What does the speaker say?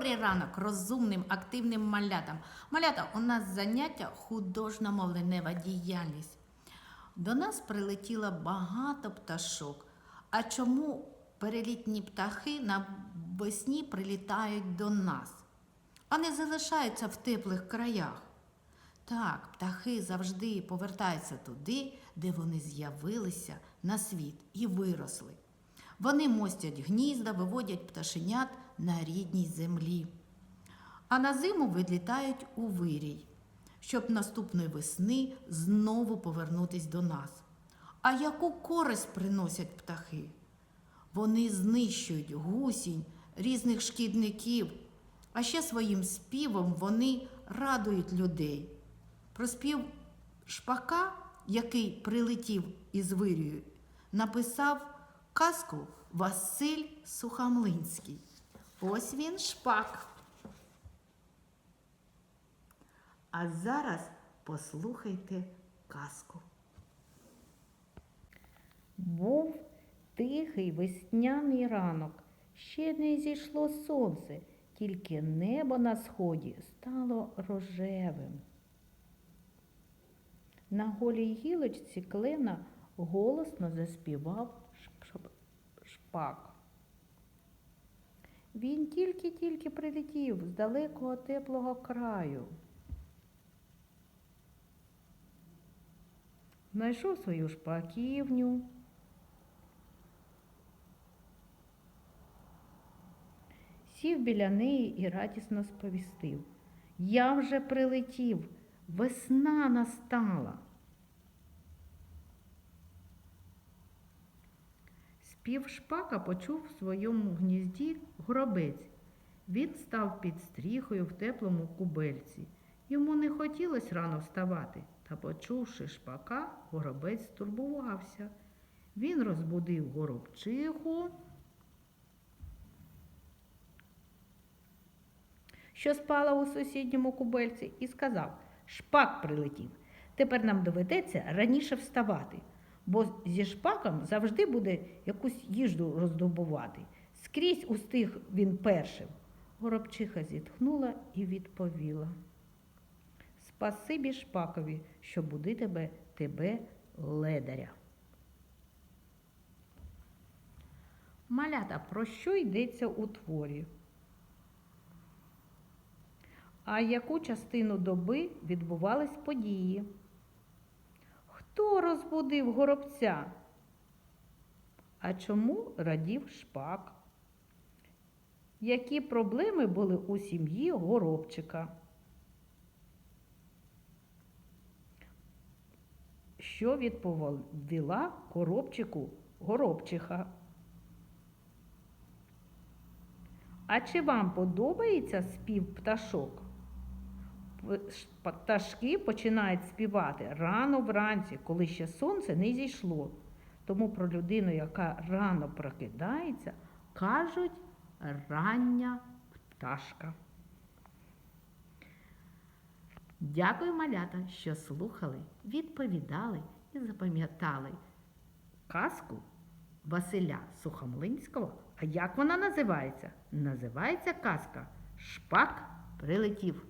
Добрий ранок розумним, активним малятам. Малята, у нас заняття художна мовленева діяльність. До нас прилетіло багато пташок. А чому перелітні птахи навесні прилітають до нас, а не залишаються в теплих краях? Так, птахи завжди повертаються туди, де вони з'явилися на світ і виросли. Вони мостять гнізда, виводять пташенят на рідній землі. А на зиму відлітають у вирій, щоб наступної весни знову повернутись до нас. А яку користь приносять птахи? Вони знищують гусінь, різних шкідників, а ще своїм співом вони радують людей. Про спів шпака, який прилетів із вирію, написав казку Василь Сухамлинський. Ось він шпак. А зараз послухайте казку. Був тихий весняний ранок. Ще не зійшло сонце, тільки небо на сході стало рожевим. На голій гілочці клена голосно заспівав шп- шпак. Він тільки-тільки прилетів з далекого теплого краю. Знайшов свою шпаківню. Сів біля неї і радісно сповістив. Я вже прилетів, весна настала. Спів шпака почув в своєму гнізді горобець. Він став під стріхою в теплому кубельці. Йому не хотілося рано вставати, та, почувши шпака, горобець стурбувався. Він розбудив горобчиху. що спала у сусідньому кубельці, і сказав Шпак прилетів. Тепер нам доведеться раніше вставати, бо зі шпаком завжди буде якусь їжу роздобувати. Скрізь устиг він першим. Горобчиха зітхнула і відповіла. Спасибі шпакові, що буди тебе, тебе ледаря. Малята, про що йдеться у творі? А яку частину доби відбувались події? Хто розбудив горобця? А чому радів шпак? Які проблеми були у сім'ї горобчика? Що відповіла коробчику горобчиха? А чи вам подобається спів пташок? Пташки починають співати рано вранці, коли ще сонце не зійшло. Тому про людину, яка рано прокидається, кажуть рання пташка. Дякую, малята, що слухали, відповідали і запам'ятали казку Василя Сухомлинського. А як вона називається? Називається казка Шпак прилетів.